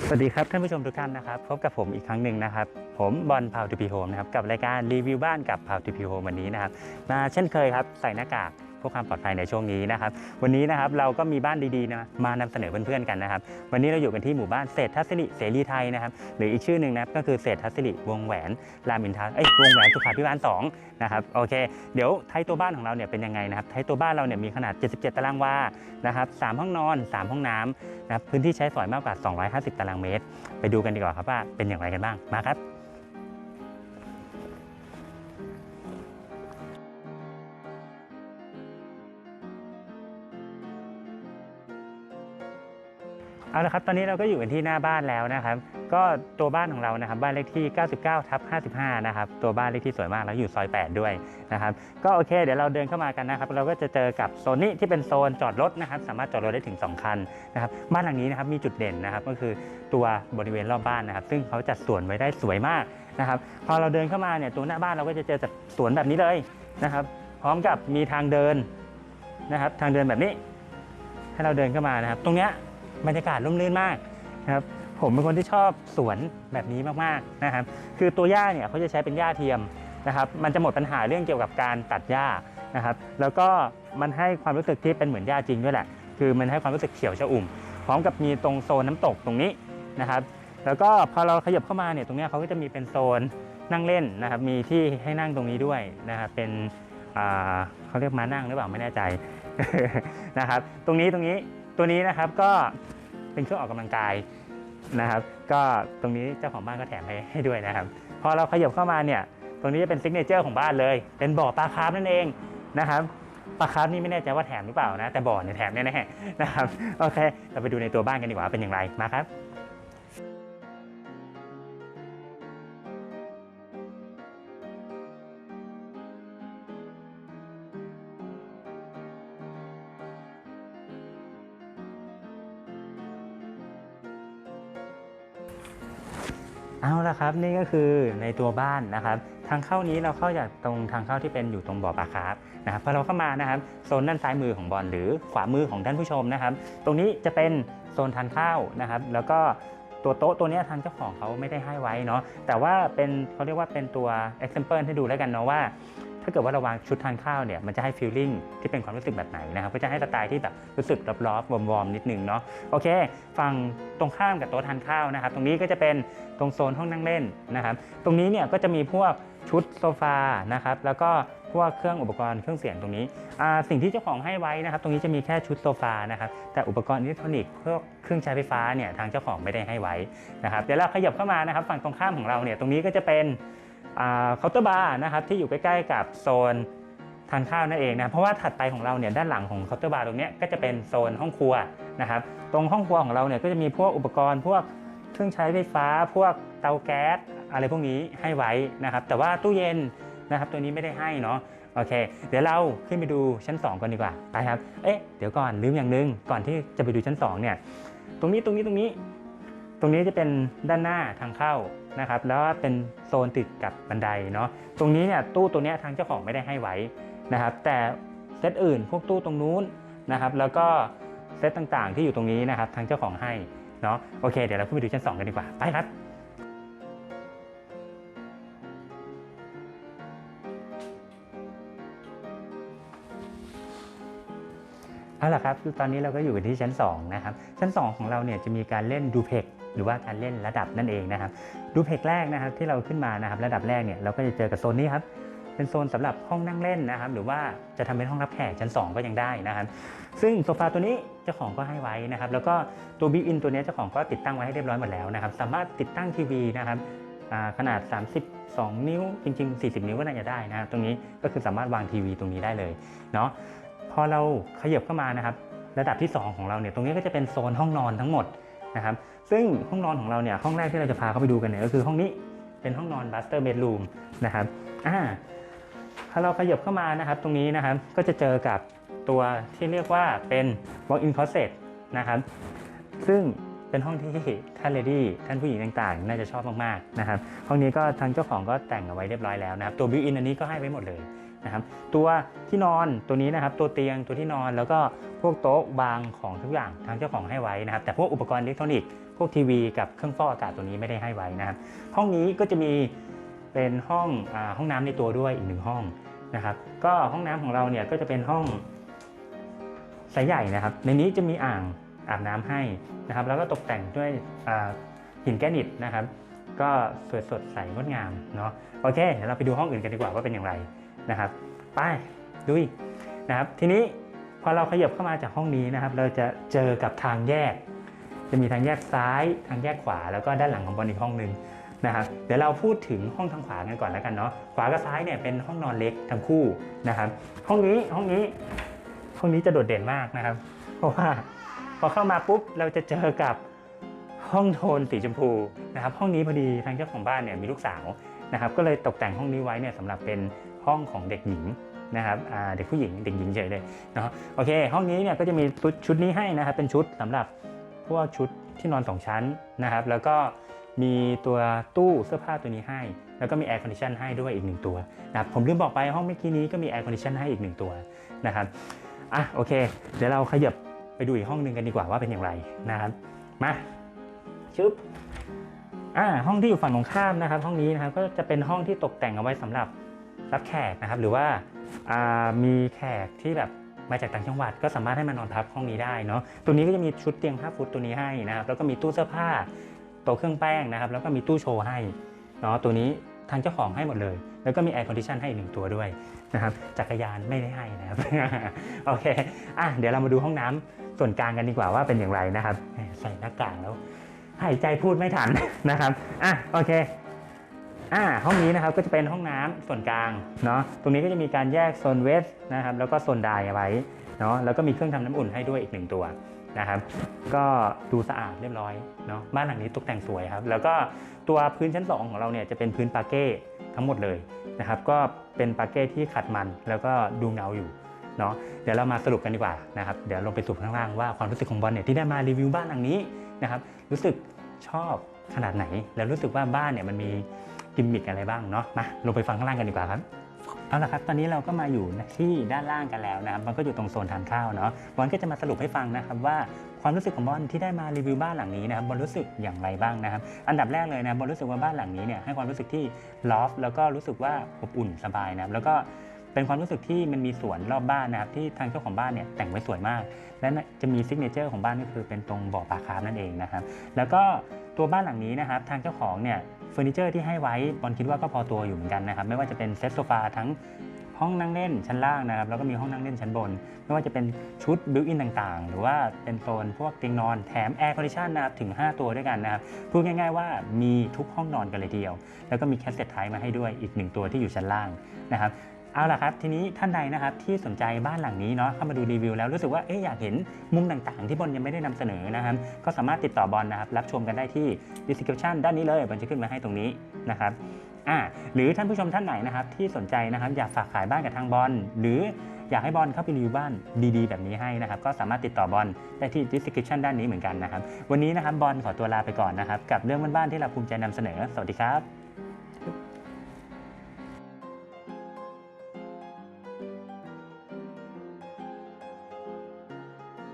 สวัสดีครับท่านผู้ชมทุกท่านนะครับพบกับผมอีกครั้งหนึ่งนะครับ ผมบอลพาวทูพีโฮมนะครับกับรายการรีวิวบ้านกับพาวทูพีโฮมวันนี้นะครับมาเช่นเคยครับใส่หน้ากาก พื่อความปลอดภัยในช่วงนี้นะครับ วันนี้นะครับเราก็มีบ้านดีๆนะมานำเสนอเพื่อนๆกันนะครับ วันนี้เราอยู่กันที่หมู่บ้านเศรษฐศิริเสรีไทยนะครับ หรืออีกชื่อหนึ่งนะก็คือเศรษฐศิริวงแหวนรามอินทราเอ้ยวงแหวนสุขาพิบาล2นะครับโอเค เดี๋ยวไทยตัวบ้านของเราเนี่ยเป็นยังไงนะครับไทยตัวบ้านเราเนี่ยมีขนาด 77 ตารางวานะครับ3ห้องนอน 3 ห้องน้ำนะครับพื้นที่ใช้สอยมากกว่า 250 ตารางเมตร ไปดูกันดีกว่าครับว่าเป็นอย่างไรกันบ้างมาครับ เอาละครับตอนนี้เราก็อยู่กันที่หน้าบ้านแล้วนะครับ ก็ตัวบ้านของเรานะครับบ้านเลขที่ 99ทับ55 นะครับ ตัวบ้านเลขที่สวยมากแล้วอยู่ซอย 8 ด้วยนะครับก็โอเคเดี๋ยวเราเดินเข้ามากันนะครับ เราก็จะเจอกับโซนนี้ที่เป็นโซนจอดรถนะครับ สามารถจอดรถได้ถึง 2 คันนะครับบ้านหลังนี้นะครับมีจุดเด่นนะครับก็คือตัวบริเวณรอบบ้านนะครับ ซึ่งเขาจัดสวนไว้ได้สวยมากนะครับ พอเราเดินเข้ามาเนี่ยตัวหน้าบ้านเราก็จะเจอจากสวนแบบนี้เลยนะครับ พร้อมกับมีทางเดินนะครับ ทางเดินแบบนี้ ให้เราเดินเข้ามานะครับ ตรงเนี้ย บรรยากาศร่มรื่นมากนะครับผมเป็นคนที่ชอบสวนแบบนี้มากๆนะครับ คือตัวหญ้าเนี่ยเขาจะใช้เป็นหญ้าเทียมนะครับ มันจะหมดปัญหาเรื่องเกี่ยวกับการตัดหญ้านะครับ แล้วก็มันให้ความรู้สึกที่เป็นเหมือนหญ้าจริงด้วยแหละ คือมันให้ความรู้สึกเขียวชอุ่ม พร้อมกับมีตรงโซนน้ำตกตรงนี้นะครับ แล้วก็พอเราขยับเข้ามาเนี่ยตรงนี้เขาก็จะมีเป็นโซนนั่งเล่นนะครับ มีที่ให้นั่งตรงนี้ด้วยนะครับ เป็นเขาเรียกม้านั่งหรือเปล่าไม่แน่ใจนะครับ ตรงนี้ตรงนี้ ตัวนี้นะครับก็เป็นเครื่องออกกำลังกายนะครับ ก็ตรงนี้เจ้าของบ้านก็แถมให้ให้ด้วยนะครับ พอเราขยับเข้ามาเนี่ย ตรงนี้จะเป็นซิกเนเจอร์ของบ้านเลย เป็นบ่อปลาคาร์ฟนั่นเองนะครับปลาคาร์ฟนี่ไม่แน่ใจว่าแถมหรือเปล่านะ แต่บ่อเนี่ยแถมแน่ๆนะครับ โอเค เราไปดูในตัวบ้านกันดีกว่าเป็นอย่างไรมาครับ เอาละครับนี่ก็คือในตัวบ้านนะครับ ทางเข้านี้เราเข้าจากตรงทางเข้าที่เป็นอยู่ตรงบ่อปลาคาร์ฟนะครับพอเราเข้ามานะครับโซนด้านซ้ายมือของบอลหรือขวามือของท่านผู้ชมนะครับ ตรงนี้จะเป็นโซนทานข้าวนะครับ แล้วก็ตัวโต๊ะตัวนี้ทางเจ้าของเขาไม่ได้ให้ไว้เนาะแต่ว่าเป็นเขาเรียกว่าเป็นตัว example ให้ดูแล้วกันเนาะว่า ถ้าเกิดว่าเราวางชุดทานข้าวเนี่ยมันจะให้ feeling ที่เป็นความรู้สึกแบบไหนนะครับก็จะให้สไตล์ที่แบบรู้สึกรอบๆวอร์มๆนิดนึงเนาะโอเค ฝั่งตรงข้ามกับโต๊ะทานข้าวนะครับ ตรงนี้ก็จะเป็นตรงโซนห้องนั่งเล่นนะครับ ตรงนี้เนี่ยก็จะมีพวกชุดโซฟานะครับ แล้วก็พวกเครื่องอุปกรณ์เครื่องเสียงตรงนี้ สิ่งที่เจ้าของให้ไว้นะครับ ตรงนี้จะมีแค่ชุดโซฟานะครับ แต่อุปกรณ์อิเล็กทรอนิกส์พวกเครื่องใช้ไฟฟ้าเนี่ยทางเจ้าของไม่ได้ให้ไว้นะครับ เดี๋ยวเราขยับเข้ามานะครับ ฝั่งตรงข้ามของเราเนี่ย ตรงนี้ก็จะเป็น เคาน์เตอร์บาร์นะครับที่อยู่ใกล้ๆกับโซนทานข้าวนั่นเองนะเพราะว่าถัดไปของเราเนี่ยด้านหลังของเคาน์เตอร์บาร์ตรงนี้ก็จะเป็นโซนห้องครัวนะครับตรงห้องครัวของเราเนี่ยก็จะมีพวกอุปกรณ์พวกเครื่องใช้ไฟฟ้า พวกเตาแก๊สอะไรพวกนี้ให้ไว้นะครับแต่ว่าตู้เย็นนะครับตัวนี้ไม่ได้ให้เนาะโอเค เดี๋ยวเราขึ้นไปดูชั้น 2ก่อนดีกว่าไปครับเอ๊ะเดี๋ยวก่อนลืมอย่างหนึงก่อนที่จะไปดูชั้น2เนี่ยตรงนี้ตรงนี้ตรงนี้ ตรงนี้จะเป็นด้านหน้าทางเข้านะครับ แล้วเป็นโซนติดกับบันไดเนาะ ตรงนี้เนี่ยตู้ตัวเนี้ยทางเจ้าของไม่ได้ให้ไว้นะครับ แต่เซตอื่นพวกตู้ตรงนู้นนะครับ แล้วก็เซตต่างๆที่อยู่ตรงนี้นะครับ ทางเจ้าของให้เนาะ โอเค เดี๋ยวเราขึ้นไปดูชั้น 2 กันดีกว่า ไปครับ เอาล่ะครับตอนนี้เราก็อยู่กันที่ชั้น2นะครับชั้น 2 ของเราเนี่ยจะมีการเล่นดูเพกหรือว่าการเล่นระดับนั่นเองนะครับดูเพกแรกนะครับที่เราขึ้นมานะครับระดับแรกเนี่ยเราก็จะเจอกับโซนนี้ครับเป็นโซนสำหรับห้องนั่งเล่นนะครับ หรือว่าจะทำเป็นห้องรับแขกชั้น 2 ก็ยังได้นะครับ ซึ่งโซฟาตัวนี้เจ้าของก็ให้ไว้นะครับ แล้วก็ตัวบิ๊กอินตัวนี้เจ้าของก็ติดตั้งไว้ให้เรียบร้อยหมดแล้วนะครับ สามารถติดตั้งทีวีนะครับขนาด 32 นิ้วจริง ๆ 40 นิ้วก็น่าจะได้นะตรงนี้ก็คือสามารถวางทีวีตรงนี้ได้เลยเนาะ พอเราขยับเข้ามานะครับ ระดับที่ 2 ของเราเนี่ยตรงนี้ก็จะเป็นโซนห้องนอนทั้งหมดนะครับ ซึ่งห้องนอนของเราเนี่ยห้องแรกที่เราจะพาเข้าไปดูกันเนี่ยก็คือห้องนี้เป็นห้องนอนบัสเตอร์เบดรูมนะครับอ่าถ้าเราขยับเข้ามานะครับ ตรงนี้นะครับก็จะเจอกับตัวที่เรียกว่าเป็น walk-in closet นะครับ ซึ่งเป็นห้องที่ท่านเลดี้ท่านผู้หญิงต่างๆ น่าจะชอบมากๆนะครับห้องนี้ก็ทางเจ้าของก็แต่งเอาไว้เรียบร้อยแล้วนะครับ ตัว built-in อันนี้ก็ให้ไว้หมดเลย นะครับตัวที่นอนตัวนี้นะครับตัวเตียงตัวที่นอนแล้วก็พวกโต๊ะวางของทุกอย่างทางเจ้าของให้ไว้นะครับแต่พวกอุปกรณ์อิเล็กทรอนิกส์พวกทีวีกับเครื่องฟอกอากาศตัวนี้ไม่ได้ให้ไว้นะครับห้องนี้ก็จะมีเป็นห้องอห้องน้ำในตัวด้วยอีกหนึ่งห้องนะครับก็ห้องน้ำของเราเนี่ยก็จะเป็นห้องไซส์ใหญ่นะครับ ในนี้จะมีอ่างอาบน้ำให้นะครับ แล้วก็ตกแต่งด้วยหินแกรนิตนะครับ ก็สวยสดใสงดงามเนาะโอเคเดี๋ยวเราไปดูห้องอื่นกันดีกว่าว่าเป็นอย่างไร นะครับ ไปดุยนะครับ ทีนี้พอเราขยับเข้ามาจากห้องนี้นะครับ เราจะเจอกับทางแยก จะมีทางแยกซ้าย ทางแยกขวา แล้วก็ด้านหลังของบอลอีกห้องหนึ่งนะครับ เดี๋ยวเราพูดถึงห้องทางขวากันก่อนแล้วกันเนาะ ขวากับซ้ายเนี่ยเป็นห้องนอนเล็กทั้งคู่นะครับ ห้องนี้ห้องนี้ห้องนี้จะโดดเด่นมากนะครับ เพราะว่าพอเข้ามาปุ๊บเราจะเจอกับห้องโทนสีชมพูนะครับ ห้องนี้พอดีทางเจ้าของบ้านเนี่ยมีลูกสาวนะครับ ก็เลยตกแต่งห้องนี้ไว้เนี่ยสำหรับเป็น ห้องของเด็กหญิงนะครับเด็กผู้หญิงเด็กหญิงเฉยเลยเนาะโอเค ห้องนี้เนี่ยก็จะมีชุดนี้ให้นะครับเป็นชุดสำหรับพวกชุดที่นอน 2 ชั้นนะครับ แล้วก็มีตัวตู้เสื้อผ้าตัวนี้ให้ แล้วก็มีแอร์คอนดิชันให้ด้วยอีกหนึ่งตัวนะครับผมลืมบอกไปห้องเมื่อกี้นี้ก็มีแอร์คอนดิชันให้อีกหนึ่งตัวนะครับอะโอเค เดี๋ยวเราขยับไปดูอีกห้องหนึ่งกันดีกว่าว่าเป็นอย่างไรนะครับมาชึบอ่าห้องที่อยู่ฝั่งตรงข้ามนะครับ ห้องนี้นะครับก็จะเป็นห้องที่ตกแต่งเอาไว้สำหรับ รับแขกนะครับ หรือว่าามีแขกที่แบบมาจากต่างจังหวัดก็สามารถให้มานอนพักห้องนี้ได้เนาะตัวนี้ก็จะมีชุดเตียง5ฟุตตัวนี้ให้นะครับ แล้วก็มีตู้เสื้อผ้าโต๊ะเครื่องแป้งนะครับ แล้วก็มีตู้โชว์ให้เนาะตัวนี้ทางเจ้าของให้หมดเลย แล้วก็มีแอร์คอนดิชันให้อีกหนึ่งตัวด้วยนะครับจักรยานไม่ได้ให้นะครับโอเคอะเดี๋ยวเรามาดูห้องน้ำส่วนกลางกันดีกว่าว่าเป็นอย่างไรนะครับ ใส่หน้ากากแล้วหายใจพูดไม่ทันนะครับอะโอเค อ่าห้องนี้นะครับก็จะเป็นห้องน้ำส่วนกลางเนาะตรงนี้ก็จะมีการแยกโซนเวสนะครับแล้วก็โซนไดเอาไว้เนาะแล้วก็มีเครื่องทำน้ำอุ่นให้ด้วยอีกหนึ่งตัวนะครับก็ดูสะอาดเรียบร้อยเนาะบ้านหลังนี้ตกแต่งสวยครับ แล้วก็ตัวพื้นชั้น 2 ของเราเนี่ยจะเป็นพื้นปาเก้ทั้งหมดเลยนะครับก็เป็นปาเก้ที่ขัดมันแล้วก็ดูเงาอยู่เนาะเดี๋ยวเรามาสรุปกันดีกว่านะครับเดี๋ยวลงไปสู่ข้างล่างว่าความรู้สึกของบอลเนี่ยที่ได้มารีวิวบ้านหลังนี้นะครับรู้สึกชอบขนาดไหน แล้วรู้สึกว่าบ้านเนี่ยมันมี กิมมิกอะไรบ้างเนาะมาลงไปฟังข้างล่างกันดีกว่าครับเอาละครับ ตอนนี้เราก็มาอยู่ที่ด้านล่างกันแล้วนะครับมันก็อยู่ตรงโซนทานข้าวเนาะบอลก็จะมาสรุปให้ฟังนะครับว่าความรู้สึกของบอลที่ได้มารีวิวบ้านหลังนี้นะครับบอลรู้สึกอย่างไรบ้างนะครับ อันดับแรกเลยนะบอลรู้สึกว่าบ้านหลังนี้เนี่ยให้ความรู้สึกที่ลอฟแล้วก็รู้สึกว่าอบอุ่นสบายนะครับแล้วก็เป็นความรู้สึกที่มันมีสวนรอบบ้านนะครับที่ทางเจ้าของบ้านเนี่ยแต่งไว้สวยมาก และจะมีซิกเนเจอร์ของบ้านก็คือเป็นตรงบ่อปลาคาร์ฟนั่นเองนะครับแล้วก็ตัวบ้านหลังนี้นะครับทางเจ้าของเนี่ย เฟอร์นิเจอร์ที่ให้ไว้บอลคิดว่าก็พอตัวอยู่เหมือนกันนะครับ ไม่ว่าจะเป็นเซตโซฟาทั้งห้องนั่งเล่นชั้นล่างนะครับ แล้วก็มีห้องนั่งเล่นชั้นบน ไม่ว่าจะเป็นชุดบิวอินต่างๆ หรือว่าเป็นโซนพวกเตียงนอนแถมแอร์คอนดิชันนะครับถึง 5 ตัวด้วยกันนะครับพูดง่ายๆว่ามีทุกห้องนอนกันเลยทีเดียว แล้วก็มีแคสเซ็ตไทยมาให้ด้วยอีกหนึ่งตัวที่อยู่ชั้นล่างนะครับ เอาล่ะครับทีนี้ท่านใดนะครับที่สนใจบ้านหลังนี้เนาะเข้ามาดูรีวิวแล้วรู้สึกว่าเอ๊ะอยากเห็นมุมต่างๆ ที่บอลยังไม่ได้นำเสนอนะครับก็สามารถติดต่อบอลนะครับรับชมกันได้ที่ description ด้านนี้เลยบอลจะขึ้นมาให้ตรงนี้นะครับอ่าหรือท่านผู้ชมท่านไหนนะครับที่สนใจนะครับอยากฝากขายบ้านกับทางบอลหรืออยากให้บอลเข้าไปรีวิวบ้านดีๆ แบบนี้ให้นะครับก็สามารถติดต่อบอลได้ที่ description ด้านนี้เหมือนกันนะครับวันนี้นะครับบอลขอตัวลาไปก่อนนะครับกับเรื่องบ้านๆที่เราภูมิใจนำเสนอ สวัสดีครับ